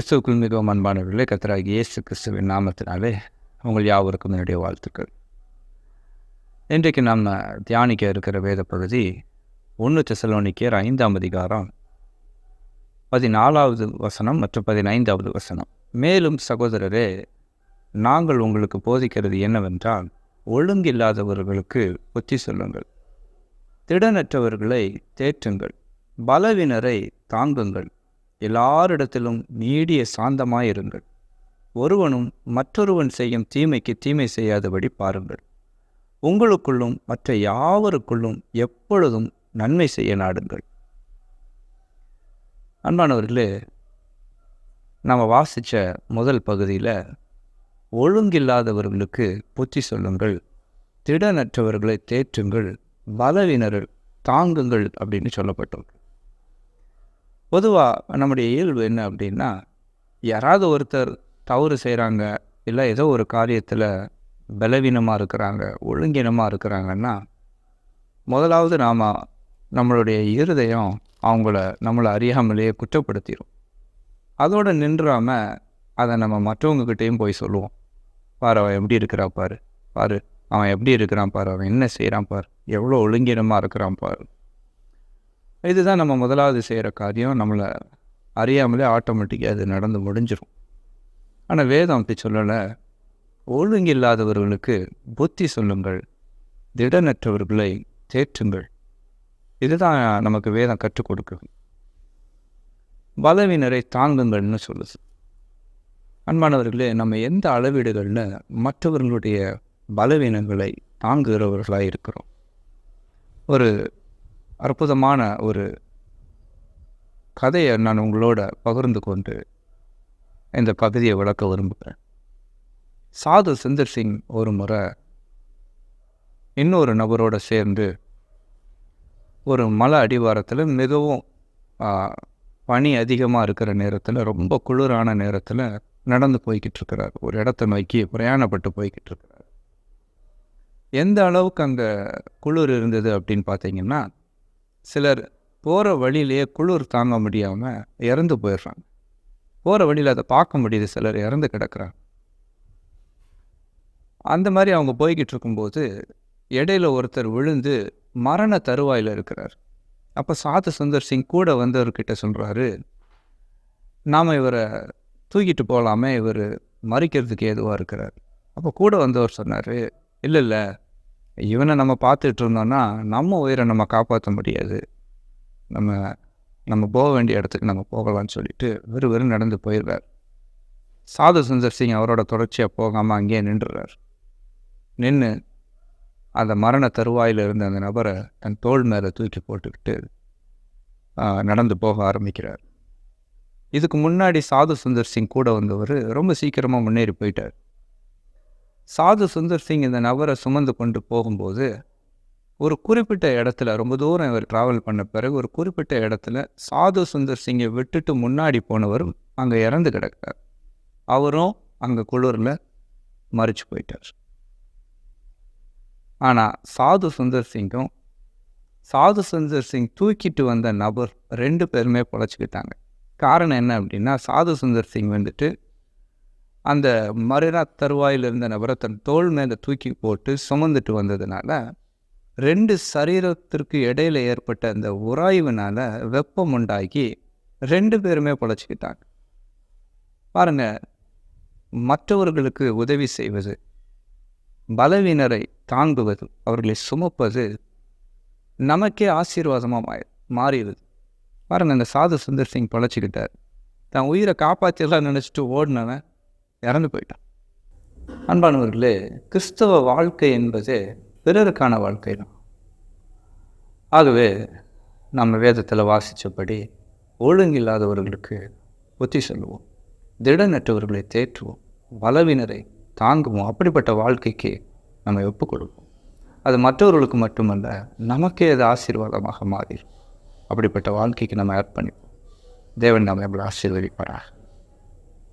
கிறிஸ்துவுக்குள் மிகவும் அன்பானவர்களே கத்தராகி இயேசு கிறிஸ்துவின் நாமத்தினாலே உங்கள் யாவருக்கும் என்னுடைய வாழ்த்துக்கள். இன்றைக்கு நாம் தியானிக்க இருக்கிற வேத பகுதி ஒன்று தெசலோனிக்கேர் ஐந்தாம் அதிகாரம் பதினாலாவது வசனம் மற்றும் பதினைந்தாவது வசனம். மேலும் சகோதரரே நாங்கள் உங்களுக்கு போதிக்கிறது என்னவென்றால் ஒழுங்கில்லாதவர்களுக்கு ஒத்தி சொல்லுங்கள். திடனற்றவர்களை தேற்றுங்கள். பலவினரை தாங்குங்கள். எல்லாரிடத்திலும் நீடிய சாந்தமாயிருங்கள். ஒருவனும் மற்றொருவன் செய்யும் தீமைக்கு தீமை செய்யாதபடி பாருங்கள். உங்களுக்குள்ளும் மற்ற யாவருக்குள்ளும் எப்பொழுதும் நன்மை செய்ய நாடுங்கள். அன்பானவர்களே நாம் வாசித்த முதல் பகுதியில் ஒழுங்கில்லாதவர்களுக்கு புத்தி சொல்லுங்கள் திடனற்றவர்களை தேற்றுங்கள் பலவினர்கள் தாங்குங்கள் அப்படின்னு சொல்லப்பட்டோம் பொதுவாக நம்முடைய இயல்பு என்ன அப்படின்னா யாராவது ஒருத்தர் தவறு செய்கிறாங்க இல்லை ஏதோ ஒரு காரியத்தில் பலவீனமாக இருக்கிறாங்க ஒழுங்கினமாக இருக்கிறாங்கன்னா முதலாவது நாம் நம்மளுடைய இருதயம் அவங்கள நம்மளை அறியாமலேயே குற்றப்படுத்திடும் அதோடு நின்றாமல் அதை நம்ம மற்றவங்கக்கிட்டேயும் போய் சொல்லுவோம். பாரு அவன் எப்படி இருக்கிறா பாரு. பாரு அவன் எப்படி இருக்கிறான் பாரு. அவன் என்ன செய்கிறான் பாரு. எவ்வளோ ஒழுங்கினமாக இருக்கிறான் பாரு. இதுதான் நம்ம முதலாவது செய்கிற காரியம். நம்மளை அறியாமலே ஆட்டோமேட்டிக்காக அது நடந்து முடிஞ்சிடும் ஆனால் வேதம் அப்படி சொல்லலை. ஒழுங்கில்லாதவர்களுக்கு புத்தி சொல்லுங்கள். திடனற்றவர்களை தேற்றுங்கள். இதுதான் நமக்கு வேதம் கற்றுக் கொடுக்குது. பலவினரை தாங்குங்கள்னு சொல்லுது. அன்பானவர்களே நம்ம எந்த அளவீடுகளில் மற்றவர்களுடைய பலவீனங்களை தாங்குகிறவர்களாக இருக்கிறோம். ஒரு அற்புதமான ஒரு கதையை நான் உங்களோட பகிர்ந்து கொண்டு இந்த பகுதியை விளக்க விரும்புகிறேன். சாது சுந்தர் சிங் ஒரு முறை இன்னொரு நபரோடு சேர்ந்து ஒரு மலை அடிவாரத்தில் மிகவும் பனி அதிகமாக இருக்கிற நேரத்தில் ரொம்ப குளிரான நேரத்தில் நடந்து போய்கிட்டு இருக்கிறார். ஒரு இடத்த நோக்கி பிரயாணப்பட்டு போய்கிட்டு இருக்கிறார். எந்த அளவுக்கு அங்கே குளிர் இருந்தது அப்படின்னு பார்த்தீங்கன்னா சிலர் போகிற வழியிலேயே குளிர் தாங்க முடியாமல் இறந்து போயிடுறாங்க. போகிற வழியில் அதை பார்க்க முடியுது சிலர் இறந்து கிடக்கிறாங்க. அந்த மாதிரி அவங்க போய்கிட்டு இருக்கும்போது இடையில ஒருத்தர் விழுந்து மரண தருவாயில் இருக்கிறார். அப்போ சாது சுந்தர் சிங் கூட வந்தவர்கிட்ட சொல்கிறாரு நாம் இவரை தூக்கிட்டு போகலாமே இவர் மறிக்கிறதுக்கு ஏதுவாக இருக்கிறார். அப்போ கூட வந்தவர் சொன்னார் இல்லை இல்லை இவனை நம்ம பார்த்துட்டு இருந்தோன்னா நம்ம உயிரை நம்ம காப்பாற்ற முடியாது. நம்ம நம்ம போக வேண்டிய இடத்துக்கு நம்ம போகலான்னு சொல்லிட்டு வெறும் வெறும் நடந்து போயிடுறார். சாது சுந்தர் சிங் அவரோட தொடர்ச்சியாக போகாமல் அங்கேயே நின்றுறார். நின்று அந்த மரண தருவாயில் இருந்த அந்த நபரை தன் தோல் மேலே தூக்கி போட்டுக்கிட்டு நடந்து போக ஆரம்பிக்கிறார். இதுக்கு முன்னாடி சாது சுந்தர் சிங் கூட வந்தவர் ரொம்ப சீக்கிரமாக முன்னேறி போயிட்டார். சாது சுந்தர் சிங் இந்த நபரை சுமந்து கொண்டு போகும்போது ஒரு குறிப்பிட்ட இடத்துல ரொம்ப தூரம் இவர் ட்ராவல் பண்ண பிறகு ஒரு குறிப்பிட்ட இடத்துல சாது சுந்தர் சிங்கை விட்டுட்டு முன்னாடி போனவர் அங்கே இறந்து கிடக்கிறார். அவரும் அங்கே குளிரில் மறிச்சு போயிட்டார். ஆனால் சாது சுந்தர் சிங்கும் சாது சுந்தர் சிங் தூக்கிட்டு வந்த நபர் ரெண்டு பேருமே பொழைச்சிக்கிட்டாங்க. காரணம் என்ன அப்படின்னா சாது சுந்தர் சிங் வந்துட்டு அந்த மறுநா தருவாயில் இருந்த நபரை தன் தோல் மேலே தூக்கி போட்டு சுமந்துட்டு வந்ததுனால ரெண்டு சரீரத்திற்கு இடையில ஏற்பட்ட அந்த உராய்வுனால வெப்பம் உண்டாகி ரெண்டு பேருமே பொழைச்சிக்கிட்டாங்க. பாருங்க மற்றவர்களுக்கு உதவி செய்வது பலவீனரை தாங்குவது அவர்களை சுமப்பது நமக்கே ஆசீர்வாதமாக மா மாறிடுது. பாருங்க அந்த சாது சுந்தர் சிங் பொழைச்சிக்கிட்டார். தான் உயிரை காப்பாற்றிடலாம் நினச்சிட்டு ஓடினவன் இறந்து போயிட்டான். அன்பானவர்களே கிறிஸ்தவ வாழ்க்கை என்பது பிறருக்கான வாழ்க்கை தான் ஆகவே நம்ம வேதத்தில் வாசித்தபடி ஒழுங்கில்லாதவர்களுக்கு ஒத்தி சொல்லுவோம். திடநற்றவர்களை தேற்றுவோம். பலவினரை தாங்குவோம். அப்படிப்பட்ட வாழ்க்கைக்கு நம்ம ஒப்புக்கொடுப்போம் அது மற்றவர்களுக்கு மட்டுமல்ல நமக்கே அது ஆசீர்வாதமாக மாறிடும். அப்படிப்பட்ட வாழ்க்கைக்கு நம்ம ஆட் பண்ணிப்போம். தேவன் நம்ம எவ்வளோ ஆசீர்வதிப்பாராக.